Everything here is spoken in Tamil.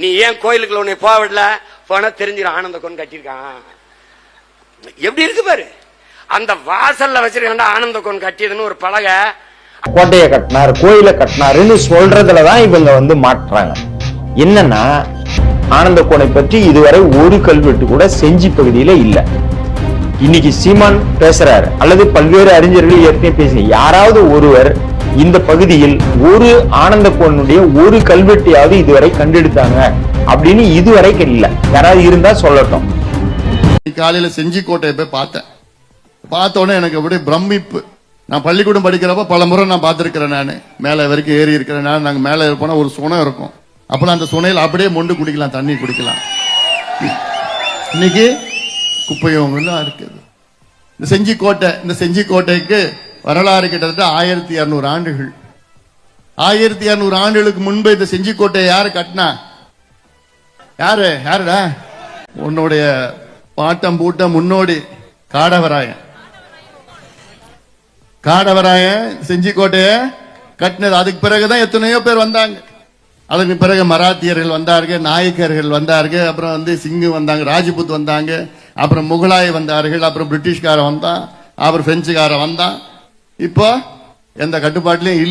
நீ ஏன் கோயிலுக்குள்ள உன்னை போக விடல போனா தெரிஞ்சிடும் ஆனந்த கொண்டு கட்டியிருக்கான். எப்படி இருக்கு பாரு? அந்த வாசல்ல வச்சிருக்காண்டா ஆனந்த கொண்டு கட்டியதுன்னு ஒரு பலகை. கோட்டையை கட்டினார் கோயிலை கட்டினாருன்னு சொல்றதுலதான் இவங்க வந்து மாட்டுறாங்க. என்னன்னா ஆனந்த கோனை பற்றி இதுவரை ஒரு கல்வெட்டு கூட செஞ்சி பகுதியில இல்ல. இன்னைக்கு சீமான் பேசுறாரு அல்லது பல்வேறு அறிஞர்கள் ஏற்கனவே பேசி யாராவது ஒருவர் இந்த பகுதியில் ஒரு ஆனந்த கோனுடைய ஒரு கல்வெட்டையாவது இதுவரை கண்டெடுத்தாங்க. அப்படின்னு இதுவரை இல்லை. யாராவது இருந்தா சொல்லட்டும். இன்னைக்கு காலையில செஞ்சிக்கோட்டையை போய் பார்த்தேன். பார்த்த உடனே எனக்கு அப்படியே பிரமிப்பு. நான் பள்ளிக்கூடம் படிக்கிறப்ப பல முறை நான் பார்த்துருக்கிறேன் நான். மேலே வரைக்கும் ஏறி இருக்கிறேன் நான். நாங்கள் மேலே போனா ஒரு சுனை இருக்கும். அப்புறம் அந்த சுனையில் அப்படியே மொண்டு குடிக்கலாம் தண்ணி குடிக்கலாம். இன்னைக்கு குப்பையும் இருக்குது. இந்த செஞ்சிக்கோட்டை இந்த செஞ்சிக்கோட்டைக்கு வரலாறு கிட்டத்தட்ட ஆயிரத்தி இருநூறு ஆண்டுகள். ஆயிரத்தி இருநூறு ஆண்டுகளுக்கு முன்பு இந்த செஞ்சிக்கோட்டையை யாரு கட்டினா? யாரு? யாருடா? உன்னுடைய பாட்டம் பூட்டம் முன்னோடி காடவராயன். காடவராயன் செஞ்சிக்கோட்டைய கட்டினது. அதுக்கு பிறகுதான் எத்தனையோ பேர் வந்தாங்க. அதுக்கு பிறகு மராத்தியர்கள் வந்தார்கள் நாயக்கர்கள் வந்தார்கள் அப்புறம் வந்து சிங்கு வந்தாங்க ராஜபுத் வந்தாங்க அப்புறம் முகலாய வந்தார்கள் அப்புறம் பிரிட்டிஷ்காரன் வந்தான் அப்புறம் பிரெஞ்சுக்காரன் வந்தான். இப்போ எந்த கட்டுப்பாட்டிலையும் இல்ல.